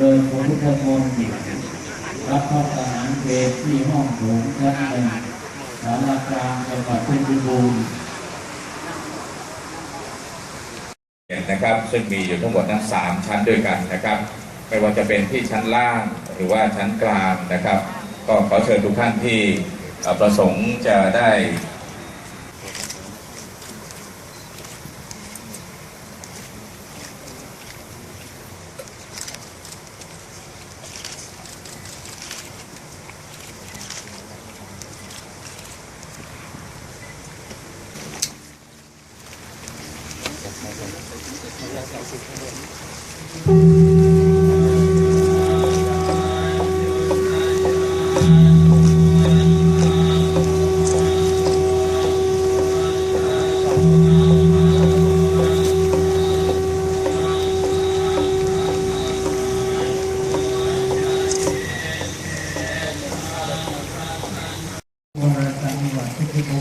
ริญพระพุทธมนต์รับพระทหารเพลที่ห้องโถงชั้นหนึ่งสารกลางจังหวัดเพชรบูรณ์นะครับ ซึ่งมีอยู่ทั้งหมดนั้นสามชั้นด้วยกันนะครับ ไม่ว่าจะเป็นที่ชั้นล่างหรือว่าชั้นกลางนะครับ ก็ขอเชิญทุกท่านที่ประสงค์จะได้ วรจังหวัดเพชรบู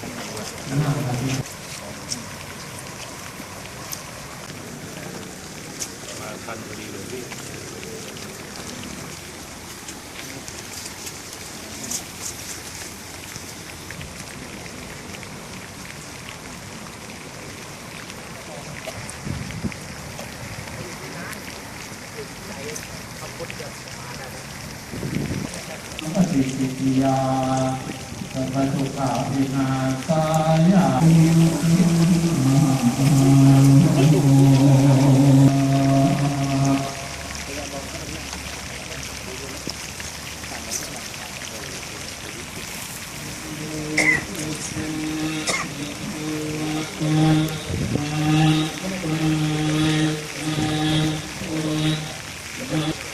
ร ณ์ของพระเถระผู้บวชนั่งปฏิบัติปฏิปิยา สัพพทุกขาวินาสายาสยั